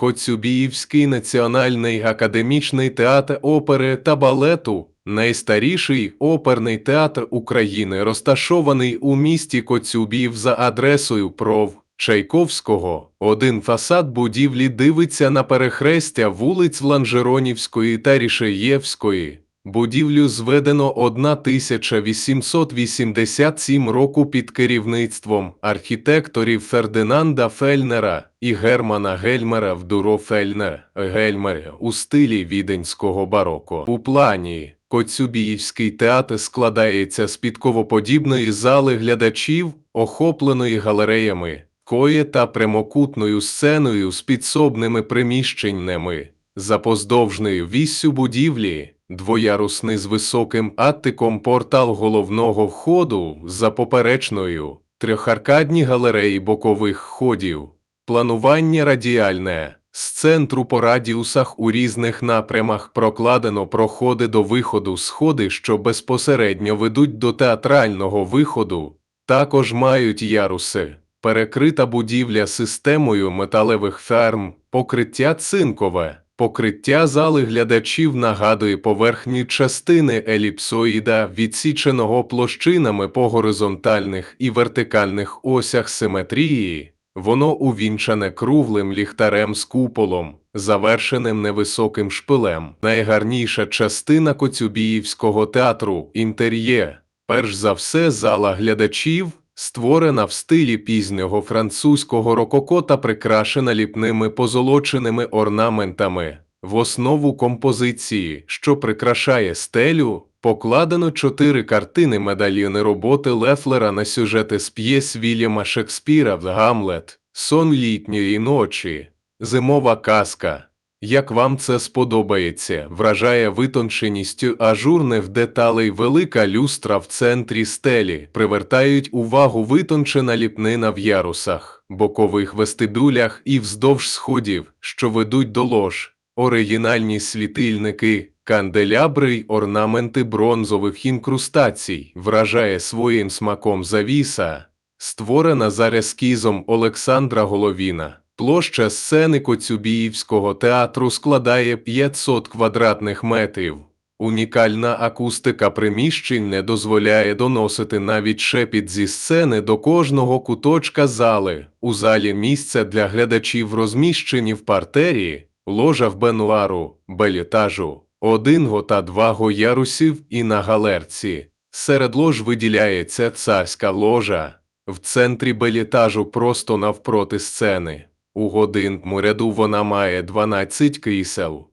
Коцюбіївський національний академічний театр опери та балету, найстаріший оперний театр України, розташований у місті Коцюбів за адресою ПРОВ Чайковського. Один фасад будівлі дивиться на перехрестя вулиць Ланжеронівської та Рішеєвської. Будівлю зведено 1887 року під керівництвом архітекторів Фердинанда Фельнера і Германа Гельмера в Дуро Фельнер Гельмер у стилі віденського бароко. У плані Коцюбіївський театр складається з підковоподібної зали глядачів, охопленої галереями, кої та прямокутною сценою з підсобними приміщеннями. За поздовжною віссю будівлі двоярусний з високим аттиком портал головного входу за поперечною, трьохаркадні галереї бокових ходів, планування радіальне. З центру по радіусах у різних напрямах прокладено проходи до виходу сходи, що безпосередньо ведуть до театрального виходу, також мають яруси. Перекрита будівля системою металевих ферм, покриття цинкове. Покриття зали глядачів нагадує поверхні частини еліпсоїда, відсіченого площинами по горизонтальних і вертикальних осях симетрії. Воно увінчане круглим ліхтарем з куполом, завершеним невисоким шпилем. Найгарніша частина Коцюбіївського театру інтер'є. Перш за все, зала глядачів створена в стилі пізнього французького рококо та прикрашена ліпними позолоченими орнаментами. В основу композиції, що прикрашає стелю, покладено чотири картини медальйони роботи Лефлера на сюжети з п'єс Вільяма Шекспіра в Гамлет, Сон літньої ночі, Зимова казка. Як вам це сподобається, вражає витонченістю ажурних деталей велика люстра в центрі стелі, привертають увагу витончена ліпнина в ярусах, бокових вестибюлях і вздовж сходів, що ведуть до лож, оригінальні світильники, канделябри й орнаменти бронзових інкрустацій, вражає своїм смаком завіса, створена за ескізом Олександра Головіна. Площа сцени Коцюбіївського театру складає 500 квадратних метрів. Унікальна акустика приміщень не дозволяє доносити навіть шепіт зі сцени до кожного куточка зали. У залі місця для глядачів розміщені в партері, ложа в бенуару, белітажу, одинго та дваго ярусів і на галерці. Серед лож виділяється царська ложа. В центрі белітажу просто навпроти сцени. У годинному ряду вона має 12 крісел.